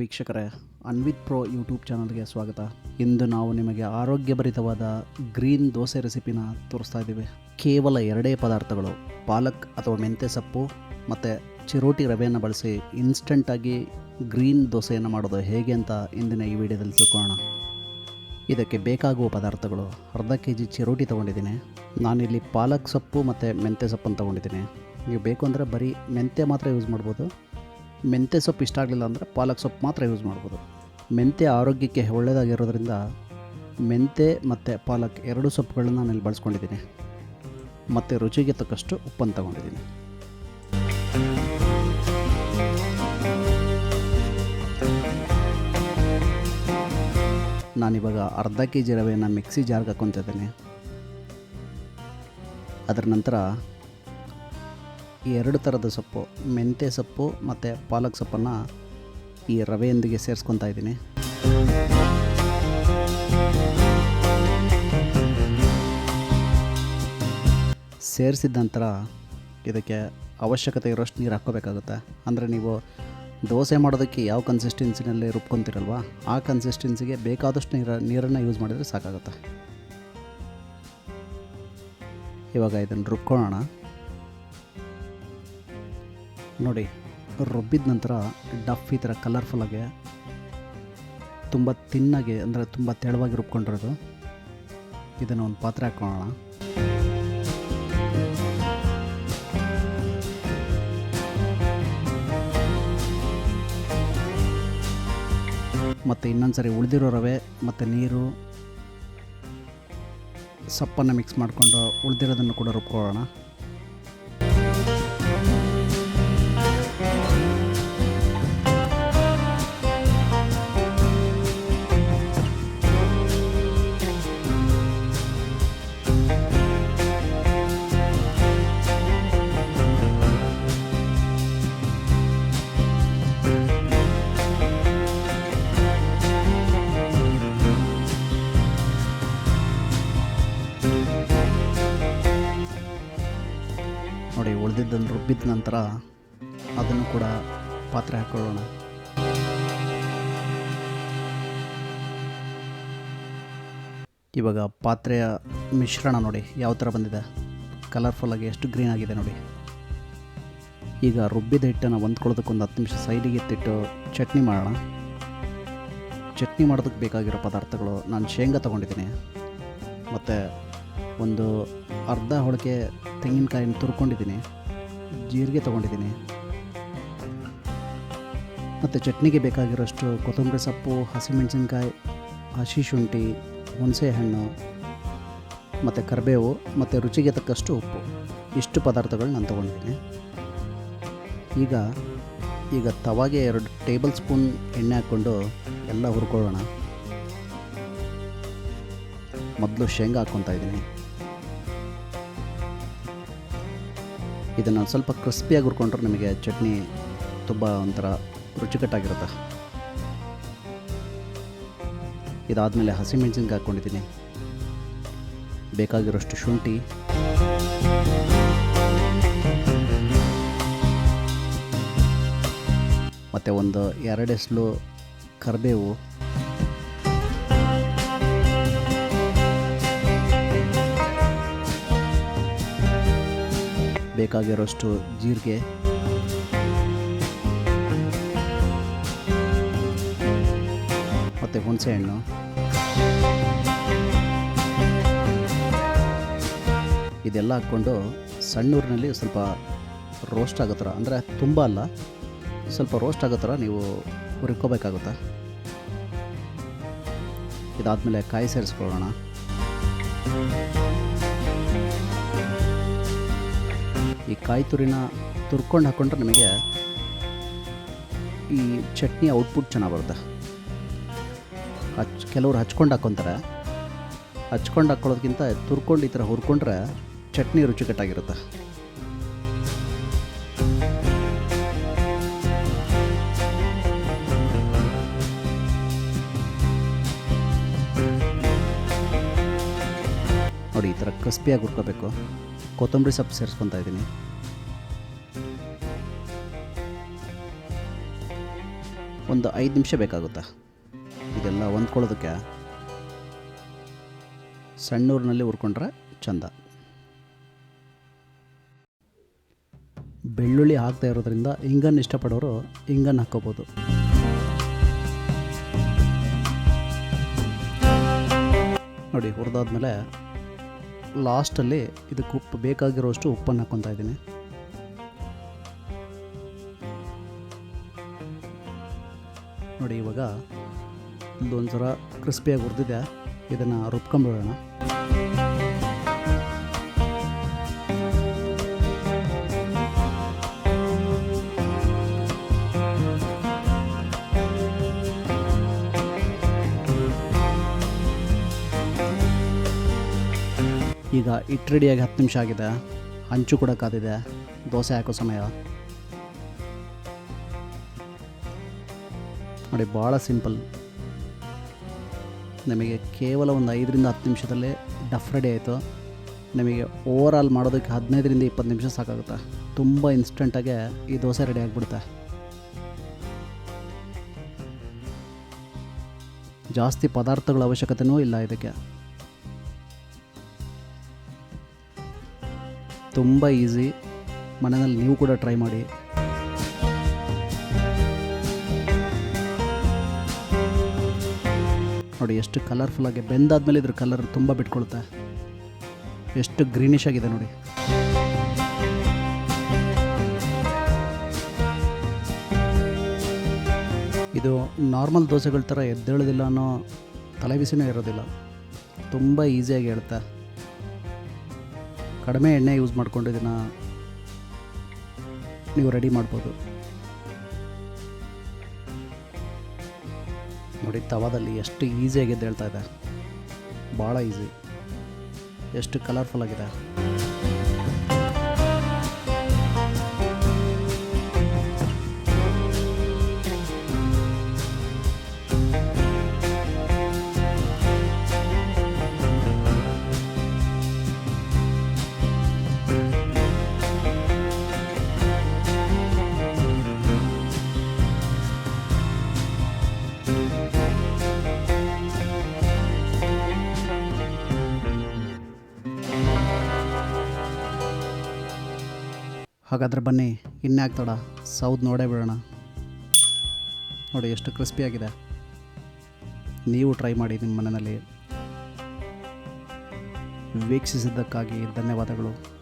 ವೀಕ್ಷಕರೇ, Anvith pro YouTube ಚಾನಲ್ಗೆ ಸ್ವಾಗತ. ಇಂದು ನಾವು ನಿಮಗೆ ಆರೋಗ್ಯಭರಿತವಾದ ಗ್ರೀನ್ ದೋಸೆ ರೆಸಿಪಿನ ತೋರಿಸ್ತಾ ಇದ್ದೀವಿ. ಕೇವಲ ಎರಡೇ ಪದಾರ್ಥಗಳು, ಪಾಲಕ್ ಅಥವಾ ಮೆಂತ್ಯ ಸೊಪ್ಪು ಮತ್ತು ಚಿರೋಟಿ ರವೆಯನ್ನು ಬಳಸಿ ಇನ್ಸ್ಟಂಟಾಗಿ ಗ್ರೀನ್ ದೋಸೆಯನ್ನು ಮಾಡೋದು ಹೇಗೆ ಅಂತ ಇಂದಿನ ಈ ವಿಡಿಯೋದಲ್ಲಿ ತಿಳ್ಕೊಳ್ಳೋಣ. ಇದಕ್ಕೆ ಬೇಕಾಗುವ ಪದಾರ್ಥಗಳು, ಅರ್ಧ ಕೆ ಜಿ ಚಿರೋಟಿ ತೊಗೊಂಡಿದ್ದೀನಿ, ನಾನಿಲ್ಲಿ ಪಾಲಕ್ ಸೊಪ್ಪು ಮತ್ತು ಮೆಂತ್ಯ ಸೊಪ್ಪನ್ನು ತೊಗೊಂಡಿದ್ದೀನಿ. ನೀವು ಬೇಕು ಅಂದರೆ ಬರೀ ಮೆಂತ್ಯ ಮಾತ್ರ ಯೂಸ್ ಮಾಡ್ಬೋದು. ಮೆಂತ್ಯ ಸೊಪ್ಪು ಇಷ್ಟ ಆಗಲಿಲ್ಲ ಅಂದರೆ ಪಾಲಕ್ ಸೊಪ್ಪು ಮಾತ್ರ ಯೂಸ್ ಮಾಡ್ಬೋದು. ಮೆಂತ್ಯ ಆರೋಗ್ಯಕ್ಕೆ ಒಳ್ಳೆಯದಾಗಿರೋದ್ರಿಂದ ಮೆಂತ್ಯ ಮತ್ತು ಪಾಲಕ್ ಎರಡು ಸೊಪ್ಪುಗಳನ್ನ ನಾನು ಇಲ್ಲಿ ಬಳಸ್ಕೊಂಡಿದ್ದೀನಿ. ಮತ್ತು ರುಚಿಗೆ ತಕ್ಕಷ್ಟು ಉಪ್ಪನ್ನು ತಗೊಂಡಿದ್ದೀನಿ. ನಾನಿವಾಗ ಅರ್ಧ ಕೆ ಜಿ ರವೆಯನ್ನು ಮಿಕ್ಸಿ ಜಾರ್ಗೆ ಹಾಕ್ಕೊತಿದ್ದೀನಿ ಅದರ ನಂತರ ಈ ಎರಡು ಥರದ ಸೊಪ್ಪು, ಮೆಂತ್ಯ ಸೊಪ್ಪು ಮತ್ತು ಪಾಲಕ್ ಸೊಪ್ಪನ್ನು ಈ ರವೆಯೊಂದಿಗೆ ಸೇರಿಸ್ಕೊತಾ ಇದ್ದೀನಿ. ಸೇರಿಸಿದ ನಂತರ ಇದಕ್ಕೆ ಅವಶ್ಯಕತೆ ಇರೋಷ್ಟು ನೀರು ಹಾಕ್ಕೋಬೇಕಾಗುತ್ತೆ. ಅಂದರೆ ನೀವು ದೋಸೆ ಮಾಡೋದಕ್ಕೆ ಯಾವ ಕನ್ಸಿಸ್ಟೆನ್ಸಿನಲ್ಲಿ ರುಬ್ಕೊತಿರಲ್ವ, ಆ ಕನ್ಸಿಸ್ಟೆನ್ಸಿಗೆ ಬೇಕಾದಷ್ಟು ನೀರ, ನೀರನ್ನು ಯೂಸ್ ಮಾಡಿದರೆ ಸಾಕಾಗುತ್ತೆ. ಇವಾಗ ಇದನ್ನು ರುಬ್ಕೊಳ್ಳೋಣ. ನೋಡಿ, ರುಬ್ಬಿದ ನಂತರ ಡಫ್ ಈ ಥರ ಕಲರ್ಫುಲ್ಲಾಗಿ ತುಂಬ ತಿನ್ನಾಗಿ ಅಂದರೆ ತುಂಬ ತೆಳುವಾಗಿ ರುಬ್ಕೊಂಡಿರೋದು. ಇದನ್ನು ಒಂದು ಪಾತ್ರೆ ಹಾಕ್ಕೊಳ್ಳೋಣ ಮತ್ತು ಇನ್ನೊಂದು ಸರಿ ಉಳಿದಿರೋ ರವೆ, ಮತ್ತು ನೀರು, ಸೊಪ್ಪನ್ನು ಮಿಕ್ಸ್ ಮಾಡಿಕೊಂಡು ಉಳಿದಿರೋದನ್ನು ಕೂಡ ರುಬ್ಕೊಳ್ಳೋಣ. ನಂತರ ಅದನ್ನು ಕೂಡ ಪಾತ್ರೆ ಹಾಕೊಳ್ಳೋಣ. ಇವಾಗ ಪಾತ್ರೆಯ ಮಿಶ್ರಣ ನೋಡಿ, ಯಾವ ಥರ ಬಂದಿದೆ? ಕಲರ್ಫುಲ್ಲಾಗಿ ಎಷ್ಟು ಗ್ರೀನ್ ಆಗಿದೆ ನೋಡಿ. ಈಗ ರುಬ್ಬಿದ ಹಿಟ್ಟನ್ನು ಹೊಂದ್ಕೊಳ್ಳೋದಕ್ಕೆ ಒಂದು ಹತ್ತು ನಿಮಿಷ ಸೈಡಿಗೆ ಎತ್ತಿಟ್ಟು ಚಟ್ನಿ ಮಾಡೋಣ. ಚಟ್ನಿ ಮಾಡೋದಕ್ಕೆ ಬೇಕಾಗಿರೋ ಪದಾರ್ಥಗಳು ನಾನು ಶೇಂಗಾ ತೊಗೊಂಡಿದ್ದೀನಿ. ಮತ್ತು ಒಂದು ಅರ್ಧ ಹೋಳಿಗೆ ತೆಂಗಿನಕಾಯಿನ ತುರ್ಕೊಂಡಿದ್ದೀನಿ. ಜೀರಿಗೆ ತೊಗೊಂಡಿದ್ದೀನಿ. ಮತ್ತು ಚಟ್ನಿಗೆ ಬೇಕಾಗಿರೋಷ್ಟು ಕೊತ್ತಂಬರಿ ಸೊಪ್ಪು, ಹಸಿಮೆಣಸಿನ್ಕಾಯಿ, ಹಸಿ ಶುಂಠಿ, ಹುಣಸೆ ಹಣ್ಣು, ಮತ್ತು ಕರಿಬೇವು, ಮತ್ತು ರುಚಿಗೆ ತಕ್ಕಷ್ಟು ಉಪ್ಪು. ಇಷ್ಟು ಪದಾರ್ಥಗಳು ನಾನು ತೊಗೊಂಡಿದ್ದೀನಿ. ಈಗ ಈಗ ತವಾಗೆ ಎರಡು ಟೇಬಲ್ ಸ್ಪೂನ್ ಎಣ್ಣೆ ಹಾಕ್ಕೊಂಡು ಎಲ್ಲ ಹುರ್ಕೊಳ್ಳೋಣ. ಮೊದಲು ಶೇಂಗಾ ಹಾಕ್ಕೊತಾ ಇದ್ದೀನಿ. ಇದನ್ನು ಸ್ವಲ್ಪ ಕ್ರಿಸ್ಪಿಯಾಗಿ ಹುರ್ಕೊಂಡ್ರೆ ನಿಮಗೆ ಚಟ್ನಿ ತುಂಬ ಒಂಥರ ರುಚಿಕಟ್ಟಾಗಿರುತ್ತೆ. ಇದಾದಮೇಲೆ ಹಸಿಮೆಣಸಿನ್ಕಾಯಿ ಹಾಕ್ಕೊಂಡಿದ್ದೀನಿ. ಬೇಕಾಗಿರೋಷ್ಟು ಶುಂಠಿ. ಮತ್ತು ಒಂದು ಎರಡೆಸ್ಲು ಕರಿಬೇವು. ಬೇಕಾಗಿರೋಷ್ಟು ಜೀರಿಗೆ. ಮತ್ತು ಹುಣಸೆಹಣ್ಣು ಇದೆಲ್ಲ ಹಾಕ್ಕೊಂಡು ಸಣ್ಣೂರಿನಲ್ಲಿ ಸ್ವಲ್ಪ ರೋಸ್ಟ್ ಆಗೋ ಥರ ಅಂದರೆ ತುಂಬ ಅಲ್ಲ, ಸ್ವಲ್ಪ ರೋಸ್ಟ್ ಆಗೋ ಥರ ನೀವು ಹುರ್ಕೋಬೇಕಾಗುತ್ತೆ. ಇದಾದಮೇಲೆ ಕಾಯಿ ಸೇರಿಸ್ಕೊಳ್ಳೋಣ. ಈ ಕಾಯಿ ತುರಿನ ತುರ್ಕೊಂಡು ಹಾಕ್ಕೊಂಡ್ರೆ ನಿಮಗೆ ಈ ಚಟ್ನಿ ಔಟ್ಪುಟ್ ಚೆನ್ನಾಗಿ ಬರುತ್ತೆ. ಹಚ್, ಕೆಲವ್ರು ಹಚ್ಕೊಂಡು ಹಾಕ್ಕೊತಾರೆ ಹಚ್ಕೊಂಡು ಹಾಕ್ಕೊಳ್ಳೋದಕ್ಕಿಂತ ತುರ್ಕೊಂಡು ಈ ಥರ ಹುರ್ಕೊಂಡ್ರೆ ಚಟ್ನಿ ರುಚಿಕಟ್ಟಾಗಿರುತ್ತೆ. ನೋಡಿ, ಈ ಥರ ಕ್ರಿಸ್ಪಿಯಾಗಿ ಹುರ್ಕೋಬೇಕು. ಕೊತ್ತಂಬರಿ ಸೊಪ್ಪು ಸೇರಿಸ್ಕೊತಾ ಇದ್ದೀನಿ. ಒಂದು ಐದು ನಿಮಿಷ ಬೇಕಾಗುತ್ತೆ? ಇದೆಲ್ಲ ಹೊಂದ್ಕೊಳ್ಳೋದಕ್ಕೆ ಸಣ್ಣೂರಿನಲ್ಲಿ ಹುರ್ಕೊಂಡ್ರೆ ಚಂದ. ಬೆಳ್ಳುಳ್ಳಿ ಹಾಕ್ತಾ ಇರೋದ್ರಿಂದ ಇಂಗನ್ನು ಇಷ್ಟಪಡೋರು ಇಂಗನ್ನು ಹಾಕ್ಕೋಬೋದು. ನೋಡಿ, ಹುರಿದಾದ್ಮೇಲೆ ಲಾಸ್ಟಲ್ಲಿ ಇದಕ್ಕೆ ಉಪ್ಪು ಬೇಕಾಗಿರೋಷ್ಟು ಉಪ್ಪನ್ನು ಹಾಕ್ಕೊತಾ ಇದ್ದೀನಿ. ನೋಡಿ, ಇವಾಗ ಇಲ್ಲೊಂದು ಸರ ಕ್ರಿಸ್ಪಿಯಾಗಿ ಹುರಿದಿದೆ. ಇದನ್ನು ರುಬ್ಕೊಂಬಿಡೋಣ. ಈಗ ಹಿಟ್ಟು ರೆಡಿಯಾಗಿ ಹತ್ತು ನಿಮಿಷ ಆಗಿದೆ. ಹಂಚು ಕೂಡ ಕಾದಿದೆ. ದೋಸೆ ಹಾಕೋ ಸಮಯ. ನೋಡಿ, ಭಾಳ ಸಿಂಪಲ್. ನಮಗೆ ಕೇವಲ ಒಂದು ಐದರಿಂದ ಹತ್ತು ನಿಮಿಷದಲ್ಲೇ ಡಫ್ ರೆಡಿ ಆಯಿತು. ನಮಗೆ ಓವರ್ ಆಲ್ ಮಾಡೋದಕ್ಕೆ ಹದಿನೈದರಿಂದ ಇಪ್ಪತ್ತು ನಿಮಿಷ ಸಾಕಾಗುತ್ತೆ. ತುಂಬ ಇನ್ಸ್ಟೆಂಟಾಗೆ ಈ ದೋಸೆ ರೆಡಿ ಆಗಿಬಿಡುತ್ತೆ. ಜಾಸ್ತಿ ಪದಾರ್ಥಗಳ ಅವಶ್ಯಕತೆಯೂ ಇಲ್ಲ ಇದಕ್ಕೆ. ತುಂಬ ಈಸಿ. ಮನೆಯಲ್ಲಿ ನೀವು ಕೂಡ ಟ್ರೈ ಮಾಡಿ. ನೋಡಿ ಎಷ್ಟು ಕಲರ್ಫುಲ್ಲಾಗಿ ಬೆಂದಾದ್ಮೇಲೆ ಇದ್ರ ಕಲರ್ ತುಂಬ ಬಿಟ್ಕೊಳುತ್ತೆ. ಎಷ್ಟು ಗ್ರೀನಿಶ್ ಆಗಿದೆ ನೋಡಿ. ಇದು ನಾರ್ಮಲ್ ದೋಸೆಗಳ ಥರ ಎದ್ದೇಳೋದಿಲ್ಲ ಅನ್ನೋ ತಲೆಬಿಸಿನೂ ಇರೋದಿಲ್ಲ. ತುಂಬ ಈಸಿಯಾಗಿ ಹೇಳುತ್ತೆ ಕಡಿಮೆ ಎಣ್ಣೆ ಯೂಸ್ ಮಾಡಿಕೊಂಡು ಇದನ್ನು ನೀವು ರೆಡಿ ಮಾಡ್ಬೋದು. ನೋಡಿ, ತವಾದಲ್ಲಿ ಎಷ್ಟು ಈಸಿಯಾಗಿದ್ದು ಹೇಳ್ತಾ ಇದೆ. ಭಾಳ ಈಸಿ ಎಷ್ಟು ಕಲರ್ಫುಲ್ ಆಗಿದೆ. ಹಾಗಾದ್ರೆ ಬನ್ನಿ, ಇನ್ಯಾಕೆ ತಡ? ಸೌದ್ ನೋಡೇ ಬಿಡೋಣ. ನೋಡಿ ಎಷ್ಟು ಕ್ರಿಸ್ಪಿಯಾಗಿದೆ ನೀವು ಟ್ರೈ ಮಾಡಿ ನಿಮ್ಮ ಮನೆಯಲ್ಲಿ. ವೀಕ್ಷಿಸಿದ್ದಕ್ಕಾಗಿ ಧನ್ಯವಾದಗಳು.